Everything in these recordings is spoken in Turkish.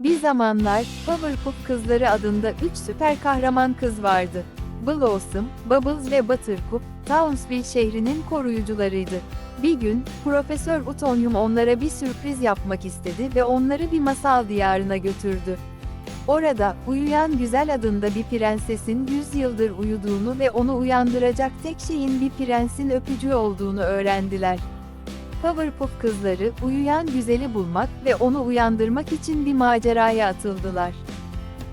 Bir zamanlar Powerpuff Kızları adında 3 süper kahraman kız vardı. Blossom, Bubbles ve Buttercup, Townsville şehrinin koruyucularıydı. Bir gün, Profesör Utonium onlara bir sürpriz yapmak istedi ve onları bir masal diyarına götürdü. Orada, uyuyan güzel adında bir prensesin 100 yıldır uyuduğunu ve onu uyandıracak tek şeyin bir prensin öpücüğü olduğunu öğrendiler. Powerpuff kızları uyuyan güzeli bulmak ve onu uyandırmak için bir maceraya atıldılar.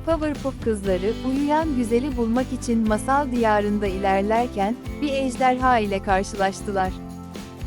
Powerpuff kızları uyuyan güzeli bulmak için masal diyarında ilerlerken bir ejderha ile karşılaştılar.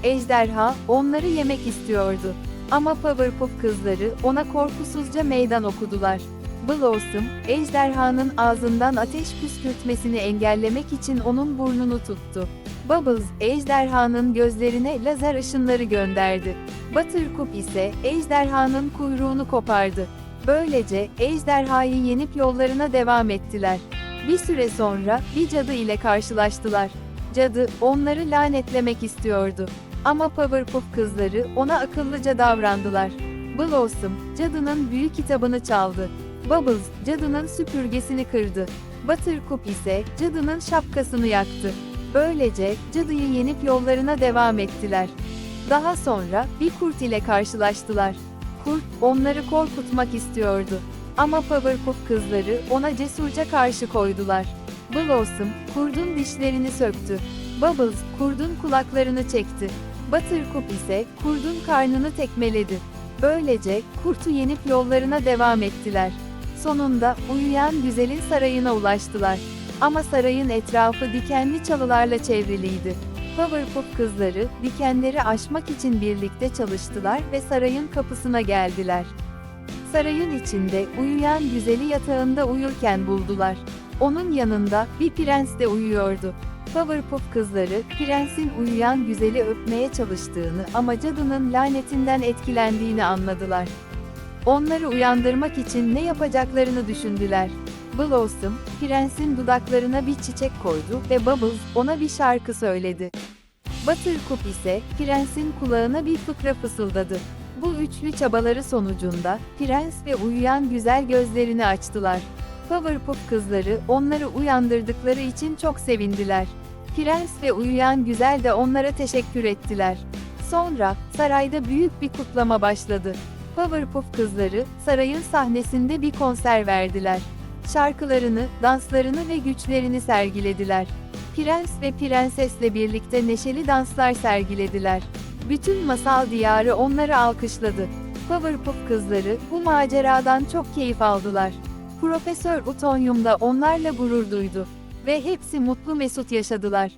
Ejderha onları yemek istiyordu. Ama Powerpuff kızları ona korkusuzca meydan okudular. Blossom, ejderhanın ağzından ateş püskürtmesini engellemek için onun burnunu tuttu. Bubbles, ejderhanın gözlerine lazer ışınları gönderdi. Buttercup ise ejderhanın kuyruğunu kopardı. Böylece ejderhayı yenip yollarına devam ettiler. Bir süre sonra bir cadı ile karşılaştılar. Cadı onları lanetlemek istiyordu. Ama Powerpuff kızları ona akıllıca davrandılar. Blossom, cadının büyük kitabını çaldı. Bubbles, cadının süpürgesini kırdı. Buttercup ise cadının şapkasını yaktı. Böylece cadıyı yenip yollarına devam ettiler. Daha sonra bir kurt ile karşılaştılar. Kurt onları korkutmak istiyordu. Ama Powerpuff kızları ona cesurca karşı koydular. Blossom kurdun dişlerini söktü. Bubbles kurdun kulaklarını çekti. Buttercup ise kurdun karnını tekmeledi. Böylece kurtu yenip yollarına devam ettiler. Sonunda uyuyan güzelin sarayına ulaştılar. Ama sarayın etrafı dikenli çalılarla çevriliydi. Powerpuff kızları dikenleri aşmak için birlikte çalıştılar ve sarayın kapısına geldiler. Sarayın içinde uyuyan güzeli yatağında uyurken buldular. Onun yanında bir prens de uyuyordu. Powerpuff kızları, prensin uyuyan güzeli öpmeye çalıştığını ama cadının lanetinden etkilendiğini anladılar. Onları uyandırmak için ne yapacaklarını düşündüler. Blossom, prensin dudaklarına bir çiçek koydu ve Bubbles ona bir şarkı söyledi. Buttercup ise prensin kulağına bir fıkra fısıldadı. Bu üçlü çabaları sonucunda prens ve uyuyan güzel gözlerini açtılar. Powerpuff kızları onları uyandırdıkları için çok sevindiler. Prens ve uyuyan güzel de onlara teşekkür ettiler. Sonra sarayda büyük bir kutlama başladı. Powerpuff kızları sarayın sahnesinde bir konser verdiler. Şarkılarını, danslarını ve güçlerini sergilediler. Prens ve prensesle birlikte neşeli danslar sergilediler. Bütün masal diyarı onları alkışladı. Powerpuff kızları bu maceradan çok keyif aldılar. Profesör Utonium da onlarla gurur duydu ve hepsi mutlu mesut yaşadılar.